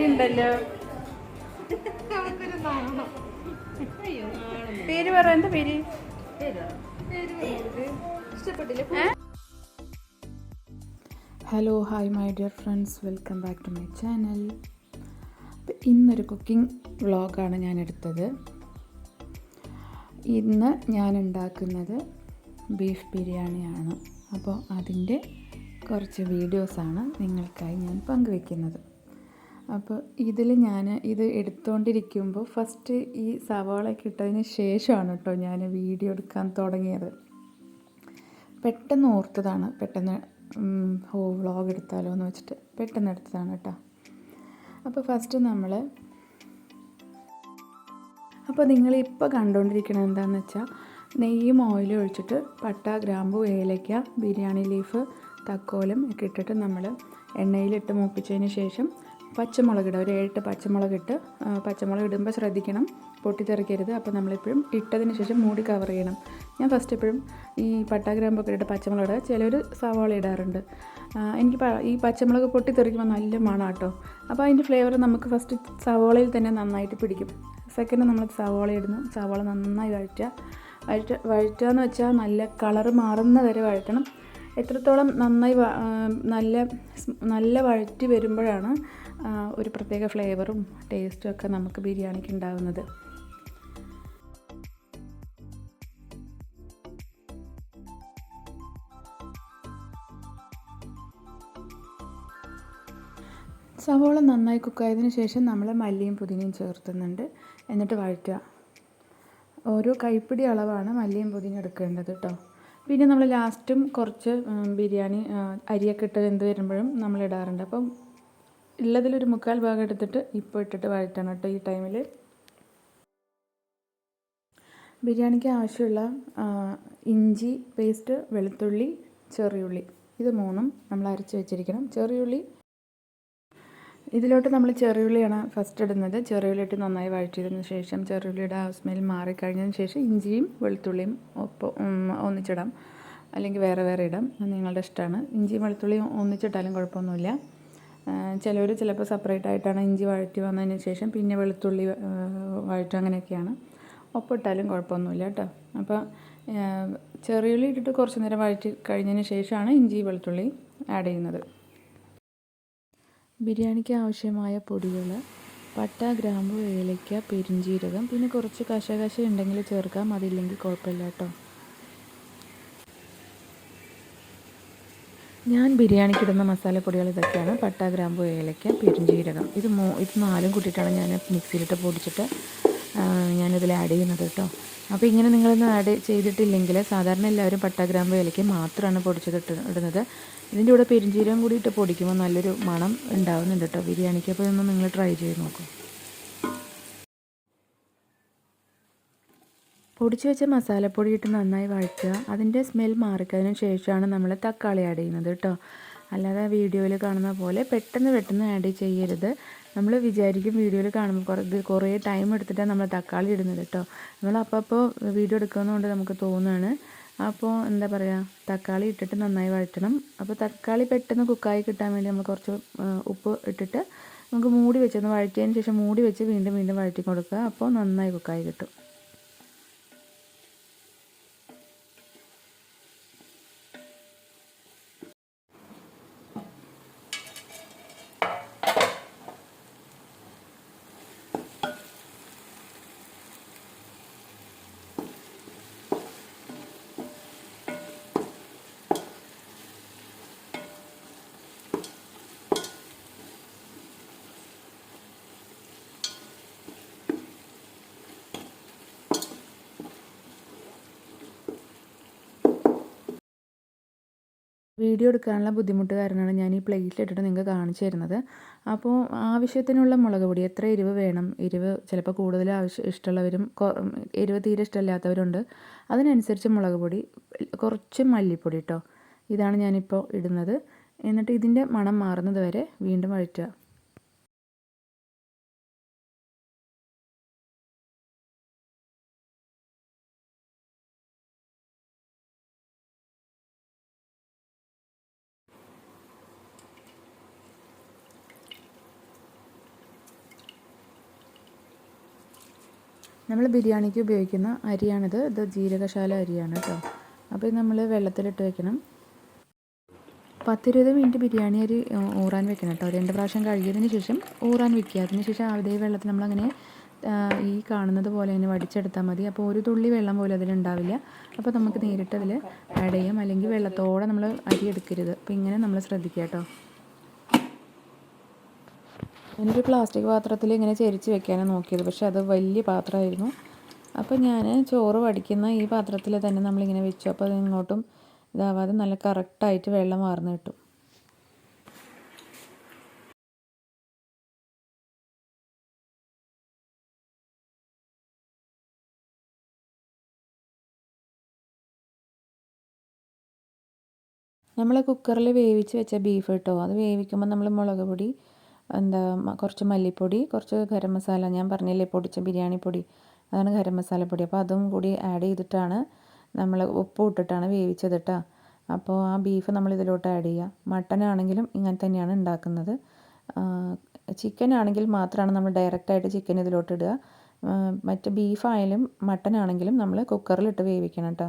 നമുക്കൊരു ഉണ്ടല്ലോ പേര് പറ എന്താ പേര്? Hello hi my dear friends. Welcome back to my channel. ഇന്നൊരു കുക്കിംഗ് വ്ളോഗാണ് ഞാൻ എടുത്തത്. ഇന്ന് ഞാൻ ഉണ്ടാക്കുന്നത് ബീഫ് ബിരിയാണിയാണ്. അപ്പോൾ അതിന്റെ കുറച്ച് വീഡിയോസാണ് നിങ്ങൾക്കായി ഞാൻ പങ്കുവെക്കുന്നത്. അപ്പോൾ ഇതിൽ ഞാൻ ഇത് എടുത്തുകൊണ്ടിരിക്കുമ്പോൾ ഫസ്റ്റ് ഈ സവാളയൊക്കെ ഇട്ടതിന് ശേഷമാണ് കേട്ടോ ഞാൻ വീഡിയോ എടുക്കാൻ തുടങ്ങിയത്. പെട്ടെന്ന് ഓർത്തതാണ്. പെട്ടെന്ന് ഹോ വ്ളോഗ് എടുത്താലോ എന്ന് വെച്ചിട്ട് പെട്ടെന്ന് എടുത്തതാണ് കേട്ടോ അപ്പോൾ ഫസ്റ്റ് നമ്മൾ അപ്പോൾ നിങ്ങൾ ഇപ്പോൾ കണ്ടുകൊണ്ടിരിക്കുന്നത് എന്താണെന്ന് വെച്ചാൽ നെയ്യും ഓയിലും ഒഴിച്ചിട്ട് പട്ട ഗ്രാമ്പു ഏലയ്ക്ക ബിരിയാണി ലീഫ് തക്കോലം ഒക്കെ ഇട്ടിട്ട് നമ്മൾ എണ്ണയിലിട്ട് മൂപ്പിച്ചതിന് ശേഷം പച്ചമുളക് ഇടുക ഒരു ഏഴെട്ട് പച്ചമുളക് ഇട്ട് ആ, പച്ചമുളക് ഇടുമ്പോൾ ശ്രദ്ധിക്കണം. പൊട്ടിത്തെറിക്കരുത്. അപ്പോൾ നമ്മളെപ്പോഴും ഇട്ടതിന് ശേഷം മൂടി കവർ ചെയ്യണം. ഞാൻ ഫസ്റ്റ് എപ്പോഴും ഈ പട്ടാഗ്രാമ്പൊക്കെ ഇട്ട് പച്ചമുളക് ഇടുക. ചിലർ സവാള ഇടാറുണ്ട്. എനിക്ക് ഈ പച്ചമുളക് പൊട്ടിത്തെറിക്കുമ്പോൾ നല്ല മണം കേട്ടോ അപ്പോൾ അതിന്റെ ഫ്ലേവർ നമുക്ക് ഫസ്റ്റ് സവാളയിൽ തന്നെ നന്നായിട്ട് പിടിക്കും. സെക്കൻഡ് നമ്മൾ സവാള ഇടുന്നു. സവാള നന്നായി വഴറ്റുക. വഴറ്റ വഴറ്റുക എന്ന് വെച്ചാൽ നല്ല കളറ് മാറുന്ന വരെ വഴറ്റണം. എത്രത്തോളം നന്നായി നല്ല നല്ല വഴറ്റി വരുമ്പോഴാണ് ഒരു പ്രത്യേക ഫ്ലേവറും ടേസ്റ്റും ഒക്കെ നമുക്ക് ബിരിയാണിക്ക് ഉണ്ടാകുന്നത് സവോള നന്നായി കുക്കായതിനു ശേഷം നമ്മൾ മല്ലിയും പുതിനയും ചേർത്തുന്നുണ്ട് എന്നിട്ട് വഴറ്റുക. ഓരോ കൈപ്പിടി അളവാണ് മല്ലിയും പുതിനയും എടുക്കേണ്ടത് കേട്ടോ പിന്നെ നമ്മൾ ലാസ്റ്റും കുറച്ച് ബിരിയാണി അരിയൊക്കെ ഇട്ട് വെന്ത് വരുമ്പോഴും നമ്മൾ ഇടാറുണ്ട്. അപ്പം ഉള്ളതിലൊരു മുക്കാൽ ഭാഗം എടുത്തിട്ട് ഇപ്പോൾ ഇട്ടിട്ട് വഴറ്റണം കേട്ടോ ഈ ടൈമിൽ ബിരിയാണിക്ക് ആവശ്യമുള്ള ഇഞ്ചി പേസ്റ്റ് വെളുത്തുള്ളി ചെറിയുള്ളി. ഇത് മൂന്നും നമ്മൾ അരച്ച് വെച്ചിരിക്കണം. ചെറിയുള്ളി. ഇതിലോട്ട് നമ്മൾ ചെറിയുള്ളിയാണ് ഫസ്റ്റ് ഇടുന്നത്. ചെറിയുള്ളി ഇട്ട് നന്നായി വഴറ്റിയതിന് ശേഷം ചെറിയുള്ളിയുടെ ആ സ്മെൽ മാറിക്കഴിഞ്ഞതിന് ശേഷം ഇഞ്ചിയും വെളുത്തുള്ളിയും ഒപ്പം ഒന്നിച്ചിടാം. അല്ലെങ്കിൽ വേറെ വേറെ ഇടാം. നിങ്ങളുടെ ഇഷ്ടമാണ് ഇഞ്ചിയും വെളുത്തുള്ളിയും ഒന്നിച്ചിട്ടാലും കുഴപ്പമൊന്നുമില്ല. ചിലവർ ചിലപ്പോൾ സെപ്പറേറ്റ് ആയിട്ടാണ് ഇഞ്ചി വഴറ്റി വന്നതിന് ശേഷം പിന്നെ വെളുത്തുള്ളി വഴറ്റും അങ്ങനെയൊക്കെയാണ്. ഒപ്പിട്ടാലും കുഴപ്പമൊന്നുമില്ല കേട്ടോ. അപ്പോൾ ചെറിയുള്ളി ഇട്ടിട്ട് കുറച്ച് നേരം വഴറ്റി കഴിഞ്ഞതിന് ശേഷമാണ് ഇഞ്ചി വെളുത്തുള്ളി ആഡ് ചെയ്യുന്നത്. ബിരിയാണിക്ക് ആവശ്യമായ പൊടികൾ പട്ട ഗ്രാമ്പു ഏലയ്ക്ക പെരിഞ്ചീരകം പിന്നെ കുറച്ച് കശകശ ഉണ്ടെങ്കിൽ ചേർക്കാം. അതില്ലെങ്കിൽ കുഴപ്പമില്ല കേട്ടോ. ഞാൻ ബിരിയാണിക്കിടുന്ന മസാലപ്പൊടികൾ ഇതൊക്കെയാണ്. പട്ട ഗ്രാമ്പു ഏലയ്ക്ക പെരുംജീരകം ഇത് മൂ ഇത് നാലും കൂട്ടിയിട്ടാണ് ഞാൻ മിക്സിയിലിട്ട് പൊടിച്ചിട്ട് ഞാനിതിൽ ആഡ് ചെയ്യുന്നത് കേട്ടോ. അപ്പോൾ ഇങ്ങനെ നിങ്ങളൊന്ന് ആഡ് ചെയ്തിട്ടില്ലെങ്കിൽ സാധാരണ എല്ലാവരും പട്ട ഗ്രാമ്പു ഏലയ്ക്ക മാത്രമാണ് പൊടിച്ചിട്ട് ഇടുന്നത്. ഇതിന്റെ കൂടെ പെരുംജീരകം കൂടി ഇട്ട് പൊടിക്കുമ്പോൾ നല്ലൊരു മണം ഉണ്ടാവുന്നുണ്ട് കേട്ടോ. ബിരിയാണിക്ക് അപ്പോൾ ഇതൊന്ന് നിങ്ങൾ ട്രൈ ചെയ്ത് നോക്കൂ. പൊടിച്ച് വെച്ച മസാലപ്പൊടി ഇട്ട് നന്നായി വഴറ്റുക. അതിന്റെ സ്മെൽ മാറിക്കതിന് ശേഷമാണ് നമ്മൾ തക്കാളി ആഡ് ചെയ്യുന്നത് കേട്ടോ. അല്ലാതെ വീഡിയോയിൽ കാണുന്ന പോലെ പെട്ടെന്ന് പെട്ടെന്ന് ആഡ് ചെയ്യരുത്. നമ്മൾ വിചാരിക്കും വീഡിയോയിൽ കാണുമ്പോൾ കുറേ കുറേ ടൈം എടുത്തിട്ടാണ് നമ്മൾ തക്കാളി ഇടുന്നത് കേട്ടോ. നമ്മൾ അപ്പോൾ വീഡിയോ എടുക്കുന്നതുകൊണ്ട് നമുക്ക് തോന്നുകയാണ് അപ്പോൾ എന്താ പറയുക തക്കാളി ഇട്ടിട്ട് നന്നായി വഴറ്റണം. അപ്പോൾ തക്കാളി പെട്ടെന്ന് കുക്കായി കിട്ടാൻ വേണ്ടി നമ്മൾ കുറച്ച് ഉപ്പ് ഇട്ടിട്ട് നമുക്ക് മൂടി വെച്ചൊന്ന് വഴറ്റിയതിന് ശേഷം മൂടി വെച്ച് വീണ്ടും വീണ്ടും വഴറ്റി കൊടുക്കുക. അപ്പോൾ നന്നായി കുക്കായി കിട്ടും. വീഡിയോ എടുക്കാനുള്ള ബുദ്ധിമുട്ട് കാരണമാണ് ഞാൻ ഈ പ്ലേറ്റിൽ പ്ലേറ്റിലിട്ടിട്ട് നിങ്ങൾക്ക് കാണിച്ചു തരുന്നത്. അപ്പോൾ ആവശ്യത്തിനുള്ള മുളക് പൊടി എത്ര എരിവ് വേണം? എരിവ് ചിലപ്പോൾ കൂടുതൽ ആവശ്യം ഇഷ്ടമുള്ളവരും എരിവ് തീരെ ഇഷ്ടമില്ലാത്തവരുണ്ട്. അതിനനുസരിച്ച് മുളക് പൊടി കുറച്ച് മല്ലിപ്പൊടി കേട്ടോ ഇതാണ് ഞാനിപ്പോൾ ഇടുന്നത്. എന്നിട്ട് ഇതിന്റെ മണം മാറുന്നത് വരെ വീണ്ടും വഴറ്റുക. നമ്മൾ ബിരിയാണിക്ക് ഉപയോഗിക്കുന്ന അരിയാണിത്. ഇത് ജീരകശാല അരിയാണ് കേട്ടോ. അപ്പോൾ നമ്മൾ വെള്ളത്തിലിട്ട് വെക്കണം. പത്തിരുപത് മിനിറ്റ് ബിരിയാണി അരി ഊറാൻ വെക്കണം കേട്ടോ. രണ്ട് പ്രാവശ്യം കഴുകിയതിന് ശേഷം ഊറാൻ വെക്കുക. അതിന് ശേഷം അതേ വെള്ളത്തിൽ നമ്മളങ്ങനെ ഈ കാണുന്നത് പോലെ തന്നെ വടിച്ചെടുത്താൽ മതി. അപ്പോൾ ഒരു തുള്ളി വെള്ളം പോലും അതിലുണ്ടാവില്ല അപ്പോൾ നമുക്ക് നേരിട്ട് അതിൽ ആഡ് ചെയ്യാം. അല്ലെങ്കിൽ വെള്ളത്തോടെ നമ്മൾ അരി എടുക്കരുത്. അപ്പോൾ ഇങ്ങനെ നമ്മൾ ശ്രദ്ധിക്കുക കേട്ടോ. ഞാനൊരു പ്ലാസ്റ്റിക് പാത്രത്തിൽ ഇങ്ങനെ ചെരിച്ച് വെക്കാനാണ് നോക്കിയത്. പക്ഷേ അത് വലിയ പാത്രമായിരുന്നു. അപ്പോൾ ഞാൻ ചോറ് വടിക്കുന്ന ഈ പാത്രത്തിൽ തന്നെ നമ്മളിങ്ങനെ വെച്ചു. അപ്പോൾ അത് ഇങ്ങോട്ടും ഇതാവാതെ നല്ല കറക്റ്റായിട്ട് വെള്ളം വാർന്ന് കിട്ടും. നമ്മൾ കുക്കറിൽ വേവിച്ച് വെച്ച ബീഫ് കേട്ടോ? അത് വേവിക്കുമ്പോൾ നമ്മൾ മുളക് പൊടി എന്താ കുറച്ച് മല്ലിപ്പൊടി കുറച്ച് ഗരം മസാല ഞാൻ പറഞ്ഞില്ലേ പൊടിച്ച ബിരിയാണി പൊടി അതാണ് ഗരം മസാല പൊടി. അപ്പോൾ അതും കൂടി ആഡ് ചെയ്തിട്ടാണ് നമ്മൾ ഉപ്പ് ഇട്ടിട്ടാണ് വേവിച്ചത് കേട്ടോ അപ്പോൾ ആ ബീഫ് നമ്മൾ ഇതിലോട്ട് ആഡ് ചെയ്യുക മട്ടൻ ആണെങ്കിലും ഇങ്ങനെ തന്നെയാണ് ഉണ്ടാക്കുന്നത്. ചിക്കൻ ആണെങ്കിൽ മാത്രമാണ് നമ്മൾ ഡയറക്റ്റായിട്ട് ചിക്കൻ ഇതിലോട്ട് ഇടുക. മറ്റ് ബീഫായാലും മട്ടൻ ആണെങ്കിലും നമ്മൾ കുക്കറിലിട്ട് വേവിക്കണം കേട്ടോ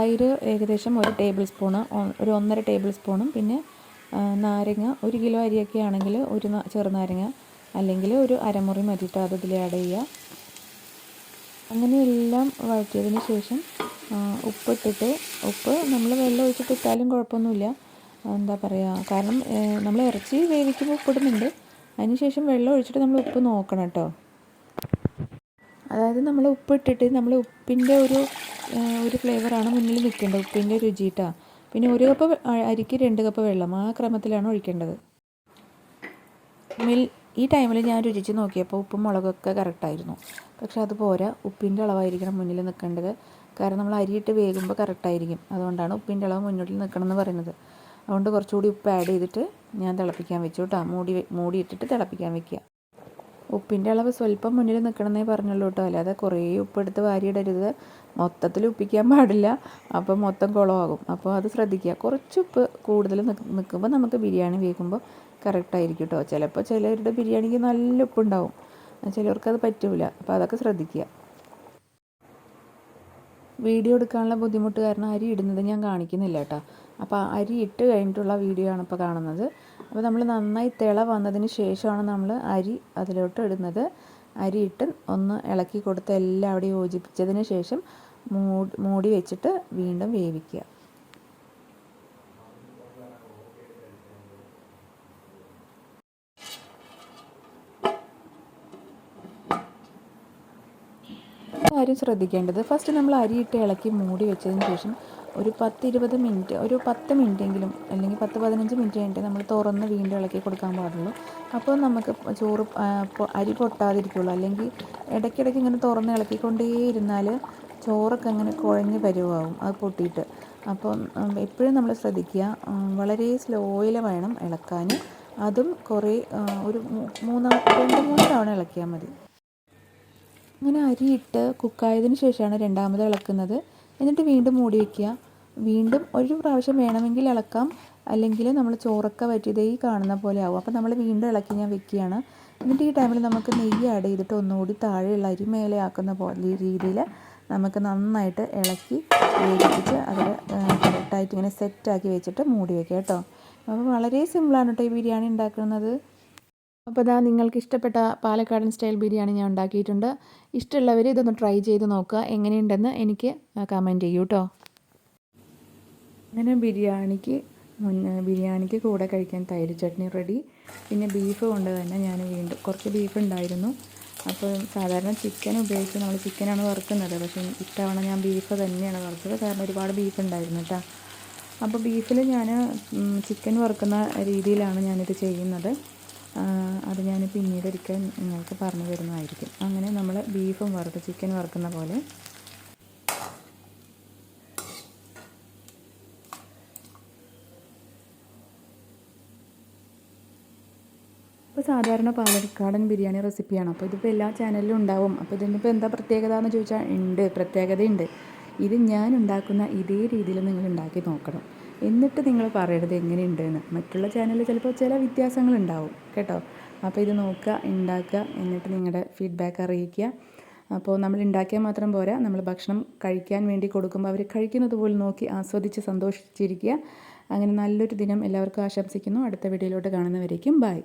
തൈര് ഏകദേശം ഒരു ടേബിൾ സ്പൂണ് ഒരു ഒന്നര ടേബിൾ സ്പൂണും പിന്നെ നാരങ്ങ ഒരു കിലോ അരിയൊക്കെ ആണെങ്കിൽ ഒരു ചെറുനാരങ്ങ അല്ലെങ്കിൽ ഒരു അരമുറി മതിയിട്ട് അത് ഇതിൽ ആഡ് ചെയ്യുക. അങ്ങനെ എല്ലാം വഴറ്റിയതിന് ശേഷം ഉപ്പിട്ടിട്ട് ഉപ്പ് നമ്മൾ വെള്ളം ഒഴിച്ചിട്ട് ഇട്ടാലും കുഴപ്പമൊന്നുമില്ല. എന്താ പറയുക കാരണം നമ്മൾ ഇറച്ചി വേവിക്കുമ്പോൾ ഉപ്പിടുന്നുണ്ട്. അതിന് ശേഷം വെള്ളം ഒഴിച്ചിട്ട് നമ്മൾ ഉപ്പ് നോക്കണം കേട്ടോ. അതായത് നമ്മൾ ഉപ്പിട്ടിട്ട് നമ്മൾ ഉപ്പിന്റെ ഒരു ഒരു ഫ്ലേവറാണ് മുന്നിൽ നിൽക്കേണ്ടത്. ഉപ്പിന്റെ രുചിയിട്ടാണ് പിന്നെ ഒരു കപ്പ് അരിക്ക് രണ്ട് കപ്പ് വെള്ളം ആ ക്രമത്തിലാണ് ഒഴിക്കേണ്ടത്. മിൽ ഈ ടൈമിൽ ഞാൻ രുചിച്ച് നോക്കിയപ്പോൾ ഉപ്പും മുളകൊക്കെ കറക്റ്റായിരുന്നു പക്ഷെ അത് പോരാ. ഉപ്പിന്റെ അളവായിരിക്കണം മുന്നിൽ നിൽക്കേണ്ടത്. കാരണം നമ്മൾ അരിയിട്ട് വേകുമ്പോൾ കറക്റ്റായിരിക്കും അതുകൊണ്ടാണ് ഉപ്പിന്റെ അളവ് മുന്നോട്ടിൽ നിൽക്കണം എന്ന് പറയുന്നത്. അതുകൊണ്ട് കുറച്ചുകൂടി ഉപ്പ് ആഡ് ചെയ്തിട്ട് ഞാൻ തിളപ്പിക്കാൻ വെച്ചു കേട്ടോ. മൂടി മൂടിയിട്ടിട്ട് തിളപ്പിക്കാൻ വെക്കുക. ഉപ്പിന്റെ അളവ് സ്വല്പം മുന്നിൽ നിൽക്കണമെന്നേ പറഞ്ഞുള്ളൂ കേട്ടോ. അല്ലാതെ കുറേ ഉപ്പെടുത്ത് വാരിയിടരുത്. മൊത്തത്തിൽ ഉപ്പിക്കാൻ പാടില്ല. അപ്പോൾ മൊത്തം കുളമാകും. അപ്പോൾ അത് ശ്രദ്ധിക്കുക. കുറച്ച് ഉപ്പ് കൂടുതൽ നിൽക്കുമ്പോൾ നമുക്ക് ബിരിയാണി വേകുമ്പോൾ കറക്റ്റായിരിക്കും കേട്ടോ. ചിലപ്പോൾ ചിലരുടെ ബിരിയാണിക്ക് നല്ല ഉപ്പുണ്ടാവും. ചിലവർക്കത് പറ്റില്ല അപ്പോൾ അതൊക്കെ ശ്രദ്ധിക്കുക. വീഡിയോ എടുക്കാനുള്ള ബുദ്ധിമുട്ട് കാരണം അരി ഇടുന്നത് ഞാൻ കാണിക്കുന്നില്ല കേട്ടോ. അപ്പോൾ അരി ഇട്ട് കഴിഞ്ഞിട്ടുള്ള വീഡിയോ ആണ് ഇപ്പോൾ കാണുന്നത്. അപ്പോൾ നമ്മൾ നന്നായി തിള വന്നതിന് ശേഷമാണ് നമ്മൾ അരി അതിലോട്ട് ഇടുന്നത്. അരി ഇട്ട് ഒന്ന് ഇളക്കി കൊടുത്ത് എല്ലാം അവിടെ യോജിപ്പിച്ചതിന് ശേഷം മൂടി മൂടി വെച്ചിട്ട് വീണ്ടും വേവിക്കുക. കാര്യം ശ്രദ്ധിക്കേണ്ടത്. ഫസ്റ്റ് നമ്മൾ അരിയിട്ട് ഇളക്കി മൂടി വെച്ചതിന് ശേഷം ഒരു പത്ത് ഇരുപത് മിനിറ്റ് ഒരു പത്ത് മിനിറ്റ് എങ്കിലും അല്ലെങ്കിൽ പത്ത് പതിനഞ്ച് മിനിറ്റ് കഴിഞ്ഞിട്ട് നമ്മൾ തുറന്ന് വീണ്ടും ഇളക്കി കൊടുക്കാൻ പാടുള്ളൂ. അപ്പോൾ നമുക്ക് ചോറ് അരി പൊട്ടാതിരിക്കുള്ളൂ. അല്ലെങ്കിൽ ഇടയ്ക്കിടയ്ക്ക് ഇങ്ങനെ തുറന്ന് ഇളക്കിക്കൊണ്ടേ ഇരുന്നാൽ ചോറൊക്കെ അങ്ങനെ കുഴഞ്ഞ് പരുവാകും അത് പൊട്ടിയിട്ട്. അപ്പോൾ എപ്പോഴും നമ്മൾ ശ്രദ്ധിക്കുക വളരെ സ്ലോയിൽ വേണം ഇളക്കാൻ. അതും കുറേ ഒരു മൂന്നാം രണ്ട് മൂന്ന് തവണ ഇളക്കിയാൽ മതി. അങ്ങനെ അരിയിട്ട് കുക്കായതിന് ശേഷമാണ് രണ്ടാമത് ഇളക്കുന്നത്. എന്നിട്ട് വീണ്ടും മൂടി വയ്ക്കുക വീണ്ടും ഒരു പ്രാവശ്യം വേണമെങ്കിൽ ഇളക്കാം. അല്ലെങ്കിൽ നമ്മൾ ചോറൊക്കെ വറ്റിയതേ ഈ കാണുന്ന പോലെ ആവും. അപ്പോൾ നമ്മൾ വീണ്ടും ഇളക്കി ഞാൻ വെക്കുകയാണ്. എന്നിട്ട് ഈ ടൈമിൽ നമുക്ക് നെയ്യ് ആഡ് ചെയ്തിട്ട് ഒന്നുകൂടി താഴെയുള്ള അരി മേലെ ആക്കുന്ന പോലെ രീതിയിൽ നമുക്ക് നന്നായിട്ട് ഇളക്കി വേവിച്ചിട്ട് അതിൽ കറക്റ്റായിട്ട് ഇങ്ങനെ സെറ്റാക്കി വെച്ചിട്ട് മൂടി വയ്ക്കുക കേട്ടോ. അപ്പോൾ വളരെ സിമ്പിളാണ് കേട്ടോ ഈ ബിരിയാണി ഉണ്ടാക്കുന്നത്. അപ്പോൾ ഇതാ നിങ്ങൾക്ക് ഇഷ്ടപ്പെട്ട പാലക്കാടൻ സ്റ്റൈൽ ബിരിയാണി ഞാൻ ഉണ്ടാക്കിയിട്ടുണ്ട്. ഇഷ്ടമുള്ളവർ ഇതൊന്ന് ട്രൈ ചെയ്ത് നോക്കുക. എങ്ങനെയുണ്ടെന്ന് എനിക്ക് കമന്റ് ചെയ്യൂ കേട്ടോ അങ്ങനെ ബിരിയാണിക്ക് ബിരിയാണിക്ക് കൂടെ കഴിക്കാൻ തൈര് ചട്നി റെഡി. പിന്നെ ബീഫ് കൊണ്ട് തന്നെ ഞാൻ വീണ്ടും കുറച്ച് ബീഫ് ഉണ്ടായിരുന്നു. അപ്പോൾ സാധാരണ ചിക്കൻ ഉപയോഗിച്ച് നമ്മൾ ചിക്കനാണ് വറുക്കുന്നത്. പക്ഷേ ഇത്തവണ ഞാൻ ബീഫ് തന്നെയാണ് വറുത്തത്. കാരണം ഒരുപാട് ബീഫ് ഉണ്ടായിരുന്നു കേട്ടോ അപ്പോൾ ബീഫിൽ ഞാൻ ചിക്കൻ വറുക്കുന്ന രീതിയിലാണ് ഞാനിത് ചെയ്യുന്നത്. അത് ഞാൻ പിന്നീട് ഒരിക്കൽ നിങ്ങൾക്ക് പറഞ്ഞു തരുന്നതായിരിക്കും. അങ്ങനെ നമ്മൾ ബീഫും വറുത്ത് ചിക്കൻ വറുക്കുന്ന പോലെ. ഇപ്പോൾ സാധാരണ പാലക്കാടൻ ബിരിയാണി റെസിപ്പിയാണ്. അപ്പോൾ ഇതിപ്പോൾ എല്ലാ ചാനലിലും ഉണ്ടാവും. അപ്പോൾ ഇതിനിപ്പോൾ എന്താ പ്രത്യേകത എന്ന് ചോദിച്ചാൽ ഉണ്ട് പ്രത്യേകതയുണ്ട്. ഇത് ഞാൻ ഉണ്ടാക്കുന്ന ഇതേ രീതിയിൽ നിങ്ങൾ ഉണ്ടാക്കി നോക്കണം. എന്നിട്ട് നിങ്ങൾ പറയരുത് എങ്ങനെയുണ്ടെന്ന്. മറ്റുള്ള ചാനലിൽ ചിലപ്പോൾ ചില വ്യത്യാസങ്ങളുണ്ടാവും കേട്ടോ. അപ്പോൾ ഇത് നോക്കുക ഉണ്ടാക്കുക എന്നിട്ട് നിങ്ങളുടെ ഫീഡ്ബാക്ക് അറിയിക്കുക. അപ്പോൾ നമ്മൾ ഉണ്ടാക്കിയാൽ മാത്രം പോരാ. നമ്മൾ ഭക്ഷണം കഴിക്കാൻ വേണ്ടി കൊടുക്കുമ്പോൾ അവർ കഴിക്കുന്നത് പോലും നോക്കി ആസ്വദിച്ച് സന്തോഷിച്ചിരിക്കുക. അങ്ങനെ നല്ലൊരു ദിനം എല്ലാവർക്കും ആശംസിക്കുന്നു. അടുത്ത വീഡിയോയിലോട്ട് കാണുന്നവരേക്കും ബൈ.